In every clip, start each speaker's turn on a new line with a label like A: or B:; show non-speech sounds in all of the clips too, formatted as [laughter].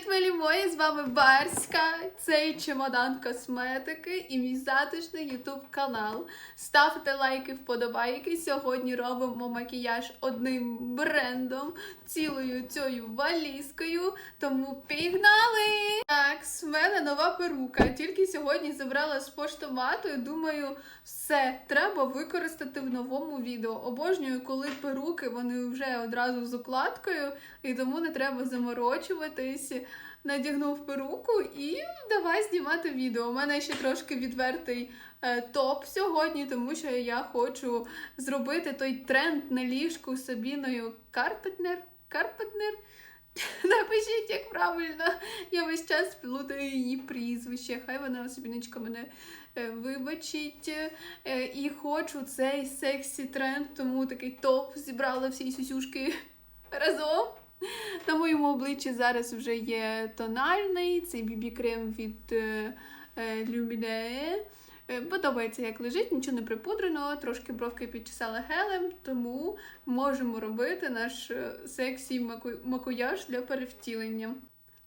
A: Привіт, милі мої! З вами Барська, цей чемодан косметики і мій затишний ютуб канал. Ставте лайки, вподобайки. Сьогодні робимо макіяж одним брендом, цілою цією валізкою. Тому пігнали! Так, з мене нова перука. Тільки сьогодні забрала з поштомату думаю, все треба використати в новому відео. Обожнюю, коли перуки вони вже одразу з укладкою, і тому не треба заморочуватись. Надягнув перуку і давай знімати відео. У мене ще трошки відвертий е, топ сьогодні, тому що я хочу зробити той тренд на ліжку з Сабіною Карпетнер. Карпетнер? [laughs] Напишіть, як правильно. Я весь час плутаю її прізвище. Хай вона Сабіночка мене е, вибачить. Е, і хочу цей сексі тренд, тому такий топ зібрала всі сюсюшки [laughs] разом. [laughs] На моєму обличчі зараз вже є тональний, цей бібі-крем від е, е, Lumine. Е, Подобається, як лежить, нічого не припудрено, трошки бровки підчесала гелем, тому можемо робити наш е, сексі маку- макуяж для перевтілення.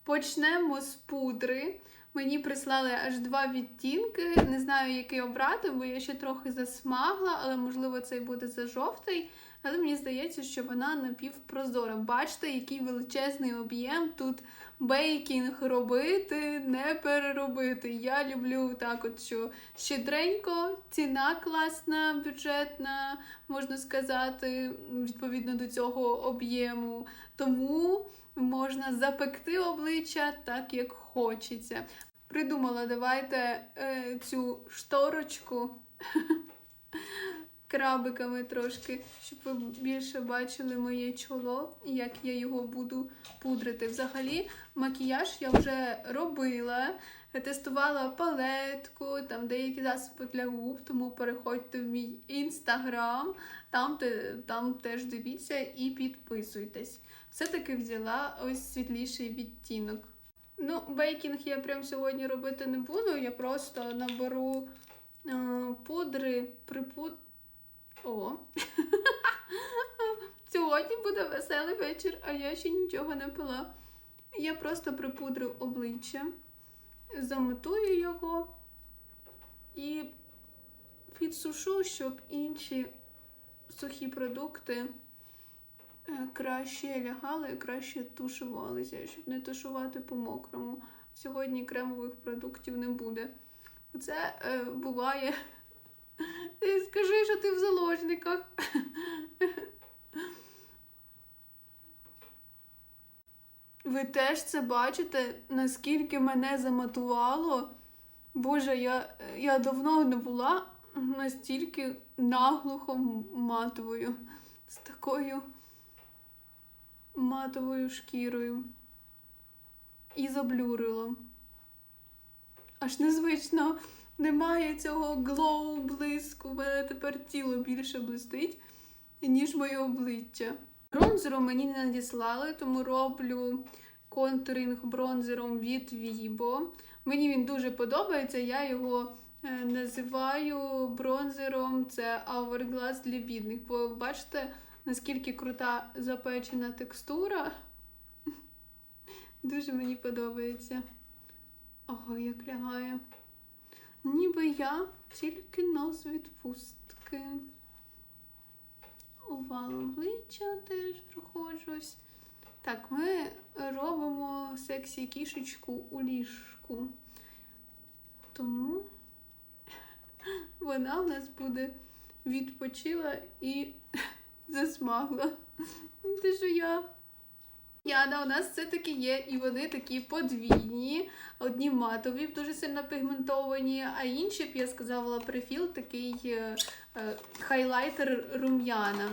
A: Почнемо з пудри. Мені прислали аж два відтінки. Не знаю, який обрати, бо я ще трохи засмагла, але можливо цей буде за жовтий. Але мені здається, що вона напівпрозора. Бачите, який величезний об'єм тут бейкінг робити, не переробити. Я люблю так, от що щедренько, ціна класна, бюджетна, можна сказати, відповідно до цього об'єму. Тому можна запекти обличчя так, як хочеться. Придумала, давайте е, цю шторочку [laughs] крабиками трошки, щоб ви більше бачили моє чоло як я його буду пудрити. Взагалі, макіяж я вже робила, тестувала палетку, там деякі засоби для губ, тому переходьте в мій інстаграм, там, там теж дивіться і підписуйтесь. Все-таки взяла ось світліший відтінок. Ну, бейкінг я прям сьогодні робити не буду, я просто наберу е, пудри, припуд... О! [laughs] Сьогодні буде веселий вечір, а я ще нічого не пила. Я просто припудрю обличчя, замотую його і підсушу, щоб інші сухі продукти е, краще лягали і краще тушувалися, щоб не тушувати по-мокрому. Сьогодні кремових продуктів не буде. Це е, буває. [laughs] Скажи, що ти в заложниках. [laughs] Ви теж це бачите, наскільки мене заматувало? Боже, я, я давно не була настільки наглухо матовою, з такою матовою шкірою. І заблюрило. Аж незвично немає цього глоу блиску. У мене тепер тіло більше блистить, ніж моє обличчя. Бронзеру мені не надіслали, тому роблю контуринг бронзером від Vibo. Мені він дуже подобається. Я його е, називаю бронзером. Це Hourglass для бідних. Бо бачите, наскільки крута запечена текстура. [laughs] Дуже мені подобається. Ого, як лягає. Ніби я тільки но з відпустки. Овал обличчя теж проходжусь. Так, ми робимо сексі кішечку у ліжку. Тому вона в нас буде відпочила і засмагла. Те, що я. Яна, у нас все-таки є, і вони такі подвійні. Одні матові, дуже сильно пігментовані, а інші, б я сказала, прифіл такий е, хайлайтер рум'яна.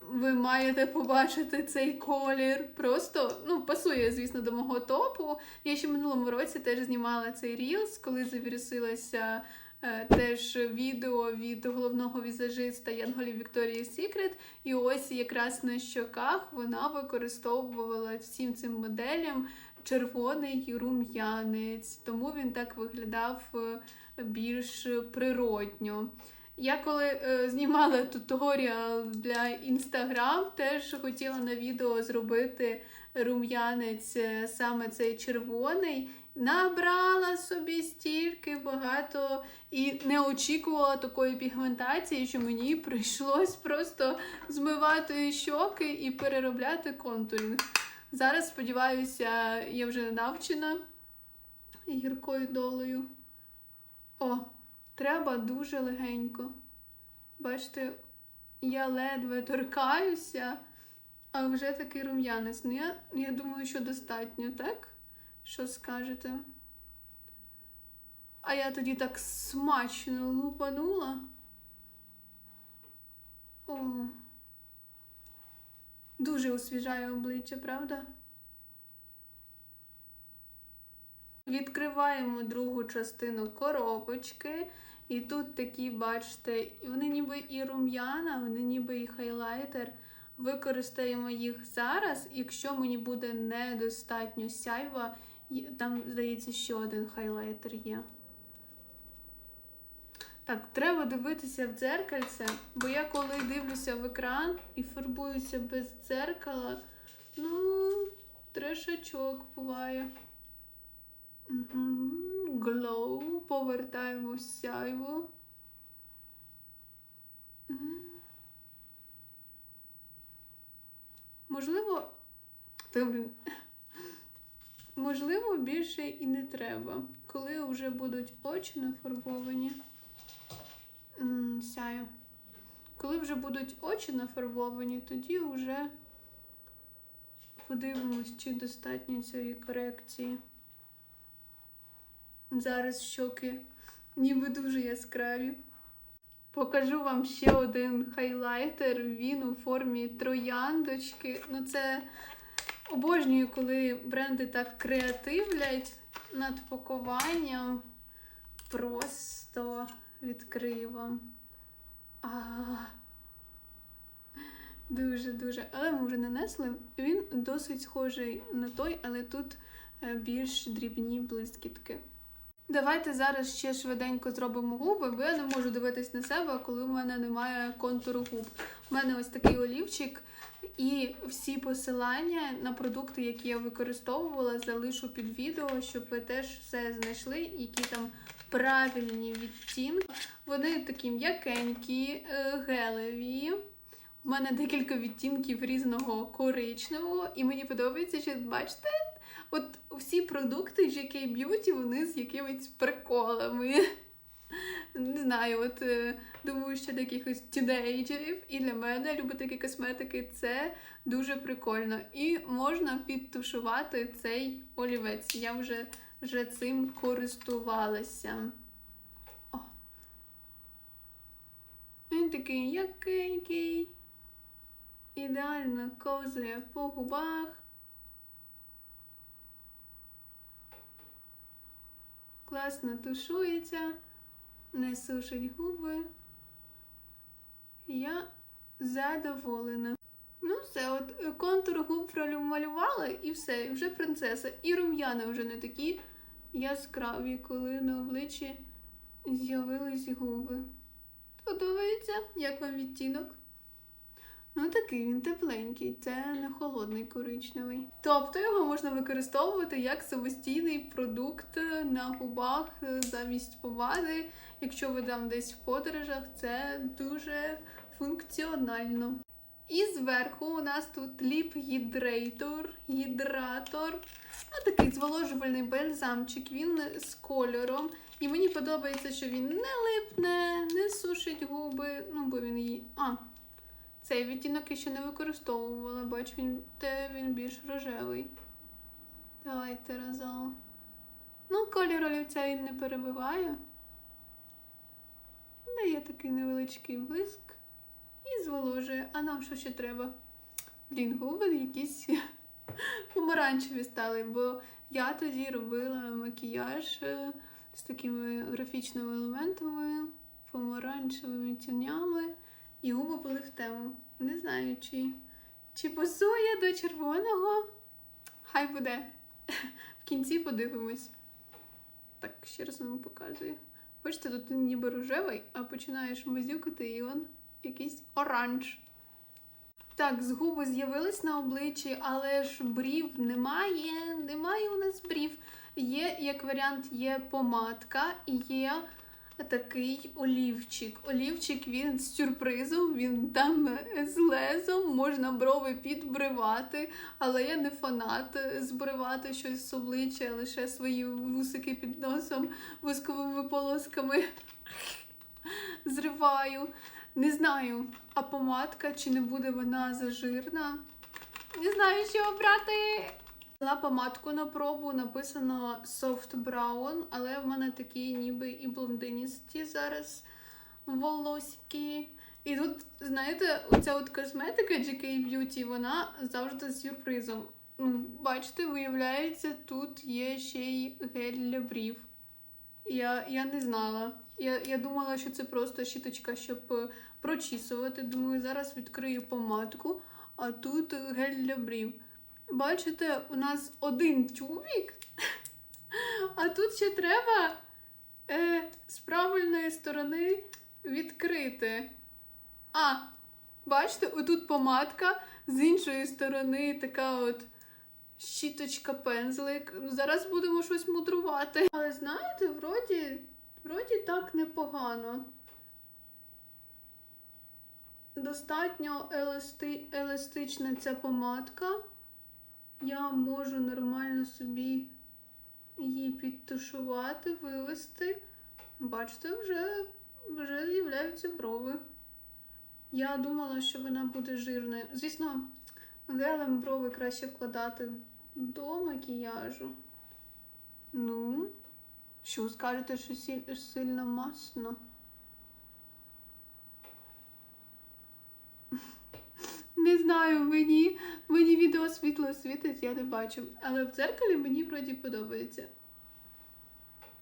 A: Ви маєте побачити цей колір. Просто ну, пасує, звісно, до мого топу. Я ще минулому році теж знімала цей рілс, коли завірусилася е, теж відео від головного візажиста Янголі Вікторії Сікрет. І ось якраз на щоках вона використовувала всім цим моделям червоний рум'янець, тому він так виглядав е, більш природньо. Я коли е, знімала туторіал для Інстаграм, теж хотіла на відео зробити рум'янець е, саме цей червоний. Набрала собі стільки багато і не очікувала такої пігментації, що мені прийшлось просто змивати щоки і переробляти контурінг. Зараз, сподіваюся, я вже навчена гіркою долею. О, треба дуже легенько. Бачите, я ледве торкаюся, а вже такий рум'янець. Ну, я, я думаю, що достатньо, так? Що скажете? А я тоді так смачно лупанула. О. Дуже освіжає обличчя, правда? Відкриваємо другу частину коробочки. І тут такі, бачите, вони ніби і рум'яна, вони ніби і хайлайтер. Використаємо їх зараз. Якщо мені буде недостатньо сяйва, там, здається, ще один хайлайтер є. Так, треба дивитися в дзеркальце, бо я коли дивлюся в екран і фарбуюся без дзеркала, ну, трешачок буває. Угу. Глоу, повертаємо сяйво. М. Можливо, та, блін. можливо, більше і не треба. Коли вже будуть очі нафарбовані. Сяю. Коли вже будуть очі нафарбовані, тоді вже подивимось, чи достатньо цієї корекції. Зараз щоки ніби дуже яскраві. Покажу вам ще один хайлайтер. Він у формі трояндочки. Ну, це обожнюю, коли бренди так креативлять над пакуванням. Просто відкрию вам. Дуже-дуже. Але ми вже нанесли. Він досить схожий на той, але тут е, більш дрібні блискітки. Давайте зараз ще швиденько зробимо губи, бо я не можу дивитись на себе, коли в мене немає контуру губ. У мене ось такий олівчик, і всі посилання на продукти, які я використовувала, залишу під відео, щоб ви теж все знайшли, які там правильні відтінки. Вони такі м'якенькі, е, гелеві. У мене декілька відтінків різного коричневого, і мені подобається, що бачите, от всі продукти JK Beauty, вони з якимись приколами. Не знаю, от е, думаю, що для якихось тінейджерів, і для мене любителі косметики це дуже прикольно. І можна підтушувати цей олівець. Я вже, вже цим користувалася. О. Він такий якенький. Ідеально ковзає по губах. Класно тушується, не сушить губи. Я задоволена. Ну, все, от контур губ промалювала і все, і вже принцеса. І рум'яна вже не такі яскраві, коли на обличчі з'явились губи. Подобається, як вам відтінок? Ну, такий він тепленький, це не холодний коричневий. Тобто його можна використовувати як самостійний продукт на губах замість помади. Якщо ви там десь в подорожах, це дуже функціонально. І зверху у нас тут ліп гідрейтор, гідратор. Ну, такий зволожувальний бальзамчик, він з кольором. І мені подобається, що він не липне, не сушить губи. Ну, бо він її. А, цей відтінок я ще не використовувала, бач, він він більш рожевий. Давайте разом. Ну, колір олівця він не перебиває. Дає такий невеличкий блиск і зволожує. А нам що ще треба? Блін, губи якісь [laughs] помаранчеві стали, бо я тоді робила макіяж е, з такими графічними елементами, помаранчевими тінями. І губи були в тему. Не знаю, чи, чи пасує до червоного. Хай буде. [laughs] В кінці подивимось. Так, ще раз вам показую. Бачите, тут він ніби рожевий, а починаєш мазюкати, і він якийсь оранж. Так, згуби з'явились на обличчі, але ж брів немає. Немає у нас брів. Є, як варіант, є помадка і є такий олівчик. Олівчик він з сюрпризом, він там з лезом, можна брови підбривати, але я не фанат збривати щось з обличчя, лише свої вусики під носом восковими полосками [laughs] зриваю. Не знаю, а помадка чи не буде вона зажирна. Не знаю, що обрати. Взяла помадку на пробу, написано Soft Brown, але в мене такі ніби і блондиністі зараз волоски. І тут, знаєте, оця от косметика GK Beauty, вона завжди з сюрпризом. Ну, Бачите, виявляється, тут є ще й гель для брів. Я, я не знала. Я, я думала, що це просто щіточка, щоб е, прочісувати. Думаю, зараз відкрию помадку, а тут гель для брів. Бачите, у нас один тюбік, [laughs] а тут ще треба е, з правильної сторони відкрити. А, бачите, отут помадка, з іншої сторони така от щіточка пензлик. Зараз будемо щось мудрувати. Але знаєте, вроді, вроді так непогано. Достатньо еласти... еластична ця помадка. Я можу нормально собі її підтушувати, вивести. Бачите, вже, вже з'являються брови. Я думала, що вона буде жирною. Звісно, гелем брови краще вкладати до макіяжу. Ну, що скажете, що сильно масно? Не знаю, мені, мені відео світло світить, я не бачу. Але в дзеркалі мені вроді подобається.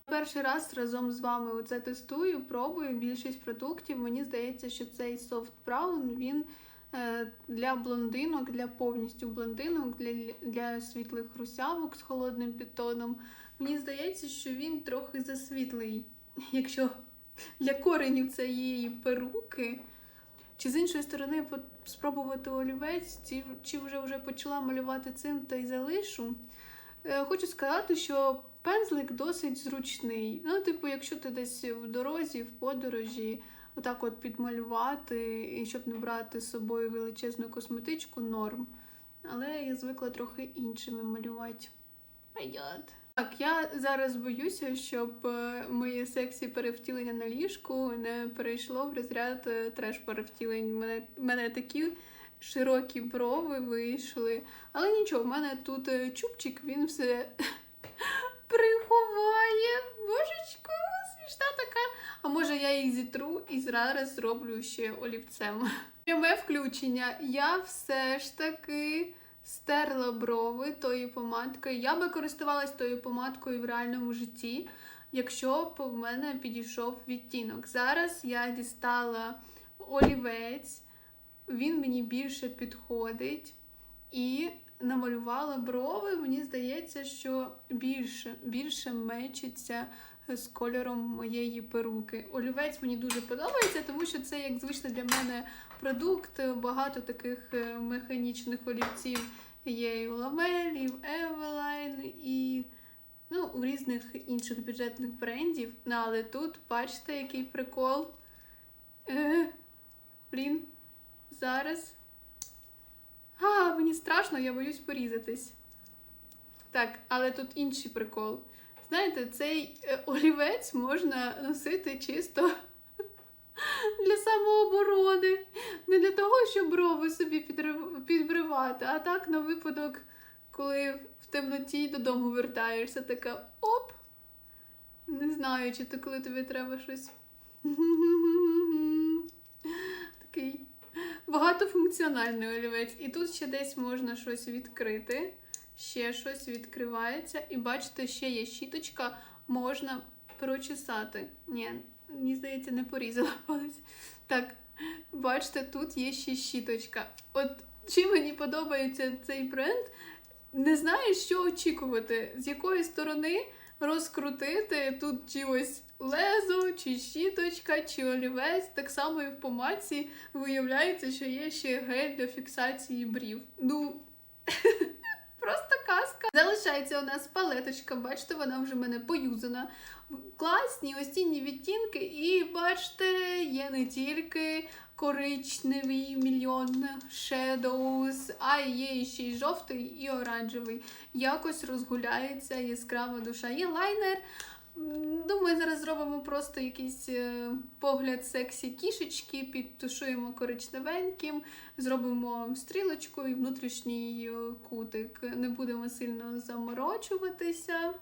A: Перший раз разом з вами оце тестую, пробую більшість продуктів. Мені здається, що цей софт браун він е, для блондинок, для повністю блондинок, для, для світлих русявок з холодним підтоном. Мені здається, що він трохи засвітлий, якщо для коренів цієї перуки. Чи з іншої сторони спробувати олівець, чи, чи вже вже почала малювати цим та й залишу. Е, Хочу сказати, що пензлик досить зручний. Ну, типу, якщо ти десь в дорозі, в подорожі, отак от підмалювати, і щоб не брати з собою величезну косметичку, норм. Але я звикла трохи іншими малювати. Пойдет. Так, я зараз боюся, щоб е, моє сексі перевтілення на ліжку не перейшло в розряд е, треш перевтілень. Мене, мене такі широкі брови вийшли. Але нічого, в мене тут е, чубчик, він все [laughs] приховає. Божечко, смішна така. А може я їх зітру і зараз зроблю ще олівцем. [laughs] Пряме включення. Я все ж таки стерла брови тою помадкою. Я би користувалась тою помадкою в реальному житті, якщо б в мене підійшов відтінок. Зараз я дістала олівець, він мені більше підходить. І намалювала брови. Мені здається, що більше, більше мечиться з кольором моєї перуки. Олівець мені дуже подобається, тому що це як звичний для мене продукт. Багато таких е, механічних олівців є і у Ламель, і в Eveline, і ну, у різних інших бюджетних брендів. Ну, але тут бачите, який прикол. Е, блін, зараз. А, мені страшно, я боюсь порізатись. Так, але тут інший прикол. Знаєте, цей е, олівець можна носити чисто для самооборони. Не для того, щоб брови собі підбривати, а так на випадок, коли в темноті додому вертаєшся, така оп. Не знаю, чи то коли тобі треба щось. Такий багатофункціональний олівець. І тут ще десь можна щось відкрити. Ще щось відкривається. І бачите, ще є щіточка, можна прочесати. Ні, мені здається, не порізала палець. Так, бачите, тут є ще щіточка. От чим мені подобається цей бренд, не знаєш, що очікувати, з якої сторони розкрутити тут чи ось лезо, чи щіточка, чи олівець. Так само і в помадці виявляється, що є ще гель для фіксації брів. Ну, [laughs] просто казка. Залишається у нас палеточка, бачите, вона вже в мене поюзана. Класні осінні відтінки, і бачите, є не тільки коричневий мільйон Shadows, а є ще й жовтий і оранжевий. Якось розгуляється яскрава душа. Є лайнер. Думаю, зараз зробимо просто якийсь е, погляд сексі кішечки, підтушуємо коричневеньким, зробимо стрілочку і внутрішній е, кутик. Не будемо сильно заморочуватися.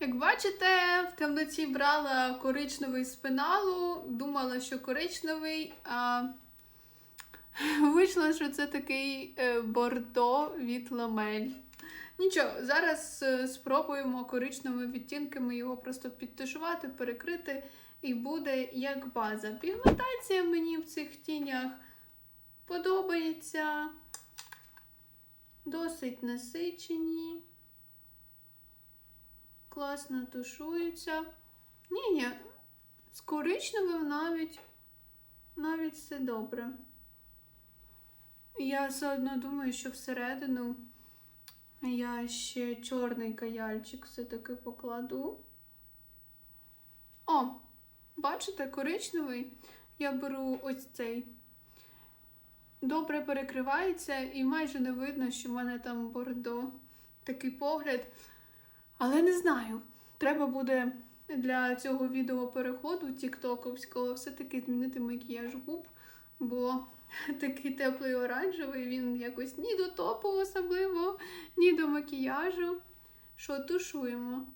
A: Як бачите, в темноті брала коричневий з пеналу, думала, що коричневий, а вийшло, що це такий е, бордо від ламель. Нічого, зараз е, спробуємо коричневими відтінками його просто підтушувати, перекрити, і буде як база. Пігментація мені в цих тінях подобається. Досить насичені. Класно тушуються. Ні, ні, з коричневим навіть, навіть все добре. Я все одно думаю, що всередину я ще чорний каяльчик все-таки покладу. О, бачите, коричневий. Я беру ось цей. Добре перекривається і майже не видно, що в мене там бордо. Такий погляд. Але не знаю. Треба буде для цього відео переходу тіктоковського все-таки змінити макіяж губ, бо такий теплий оранжевий, він якось ні до топу особливо, ні до макіяжу. Що тушуємо?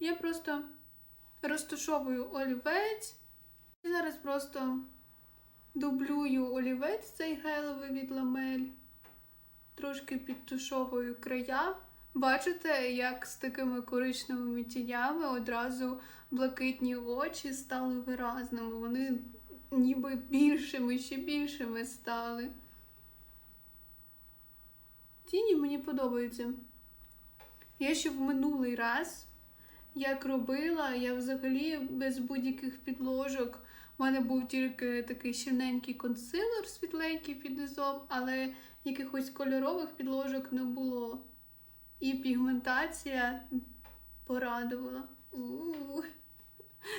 A: Я просто розтушовую олівець. І зараз просто дублюю олівець цей гелевий від ламель. Трошки підтушовую края. Бачите, як з такими коричневими тінями одразу блакитні очі стали виразними. Вони ніби більшими, ще більшими стали. Тіні мені подобаються. Я ще в минулий раз, як робила, я взагалі без будь-яких підложок. У мене був тільки такий щільненький консилер світленький під низом, але якихось кольорових підложок не було. І пігментація порадувала. У-у-у.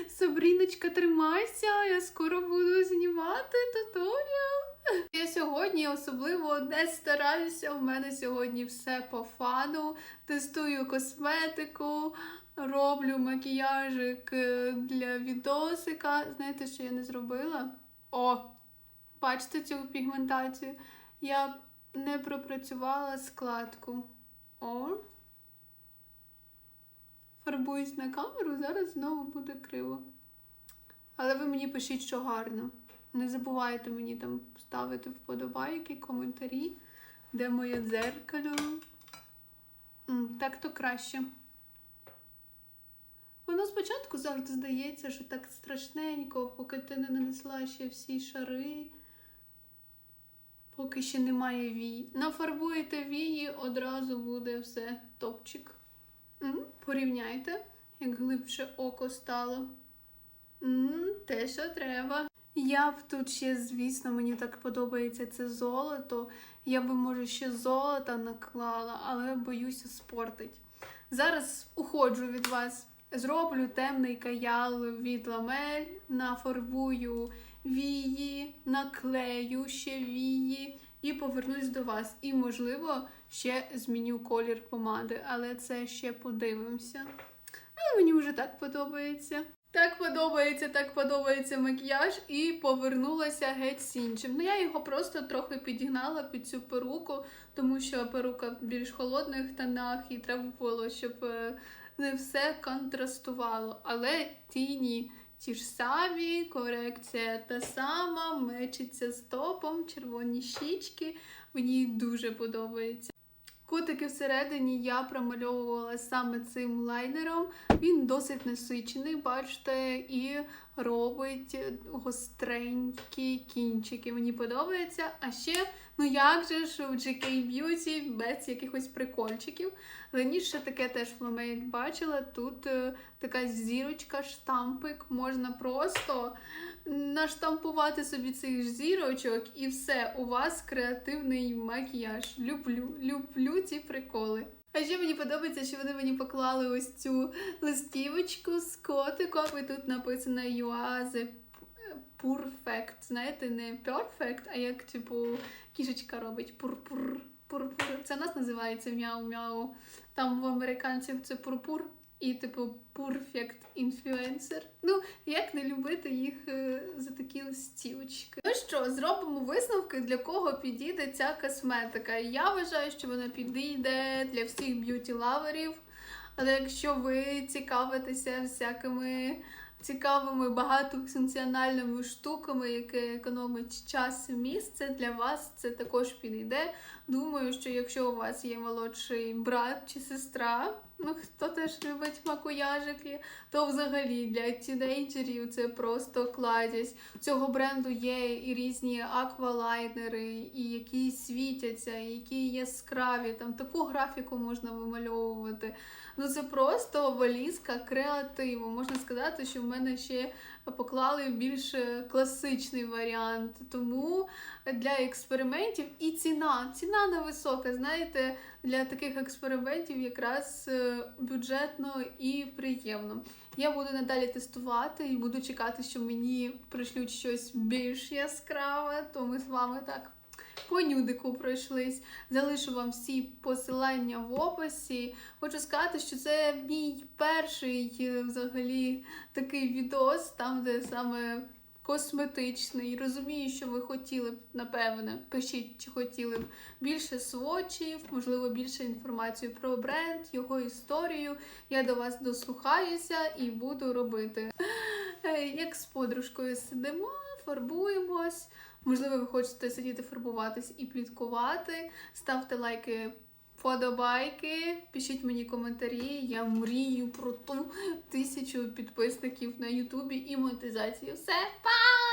A: Сабріночка, тримайся, я скоро буду знімати туторіал. Я сьогодні особливо не стараюся. У мене сьогодні все по фану. Тестую косметику, роблю макіяжик е, для відосика. Знаєте, що я не зробила? О! Бачите цю пігментацію? Я не пропрацювала складку. О. Фарбуюсь на камеру, зараз знову буде криво. Але ви мені пишіть, що гарно. Не забувайте мені там ставити вподобайки, коментарі, де моє дзеркало. Так то краще. Воно спочатку завжди здається, що так страшненько, поки ти не нанесла ще всі шари. Поки ще немає вій. Нафарбуєте вії, одразу буде все топчик. Порівняйте, як глибше око стало. Те, що треба. Я б тут ще, звісно, мені так подобається це золото. Я би, може, ще золота наклала, але боюся спортить. Зараз уходжу від вас. Зроблю темний каял від ламель, нафарбую вії, наклею ще вії і повернусь до вас. І, можливо, ще зміню колір помади, але це ще подивимося. Але мені вже так подобається. Так подобається, так подобається макіяж, і повернулася геть з іншим. Ну, я його просто трохи підігнала під цю перуку, тому що перука в більш холодних тонах, і треба було, щоб е, не все контрастувало. Але тіні ті ж самі, корекція та сама, мечиться з топом, червоні щічки. Мені дуже подобається. Кутики всередині я промальовувала саме цим лайнером. Він досить насичений, бачите, і робить гостренькі кінчики. Мені подобається. А ще Ну як же ж у GK Beauty без якихось прикольчиків. Раніше таке теж в Ломейк бачила. Тут е, така зірочка, штампик, можна просто наштампувати собі цих зірочок, і все, у вас креативний макіяж. Люблю, люблю ці приколи. А ще мені подобається, що вони мені поклали ось цю листівочку з котиком, і тут написано the perfect. Знаєте, не perfect, а як типу кішечка робить пур-пур. Пур-пур. Це нас називається мяу-мяу. Там в американців це пурпур. І, типу, perfect influencer. Ну, як не любити їх е, за такі листівочки. Ну що, зробимо висновки, для кого підійде ця косметика. Я вважаю, що вона підійде для всіх б'юті-лаверів. Але якщо ви цікавитеся всякими цікавими багатофункціональними штуками, яке економить час і місце, для вас це також підійде. Думаю, що якщо у вас є молодший брат чи сестра, ну хто теж любить макуяжики, то взагалі для тінейджерів це просто кладязь. Цього бренду є і різні аквалайнери, і які світяться, і які яскраві. Там таку графіку можна вимальовувати. Ну це просто валізка креативу. Можна сказати, що мене ще поклали більш класичний варіант. Тому для експериментів і ціна. Ціна невисока. Знаєте, для таких експериментів якраз е, бюджетно і приємно. Я буду надалі тестувати і буду чекати, що мені пришлють щось більш яскраве, то ми з вами так. По нюдику пройшлись. Залишу вам всі посилання в описі. Хочу сказати, що це мій перший е, взагалі такий відос, там, де саме косметичний. Розумію, що ви хотіли б, напевне, пишіть, чи хотіли б більше свочів, можливо, більше інформації про бренд, його історію. Я до вас дослухаюся і буду робити. Е, Як з подружкою сидимо, фарбуємось. Можливо, ви хочете сидіти фарбуватись і пліткувати. Ставте лайки, подобайки, пишіть мені коментарі. Я мрію про ту тисячу підписників на Ютубі і монетизацію. Все, па!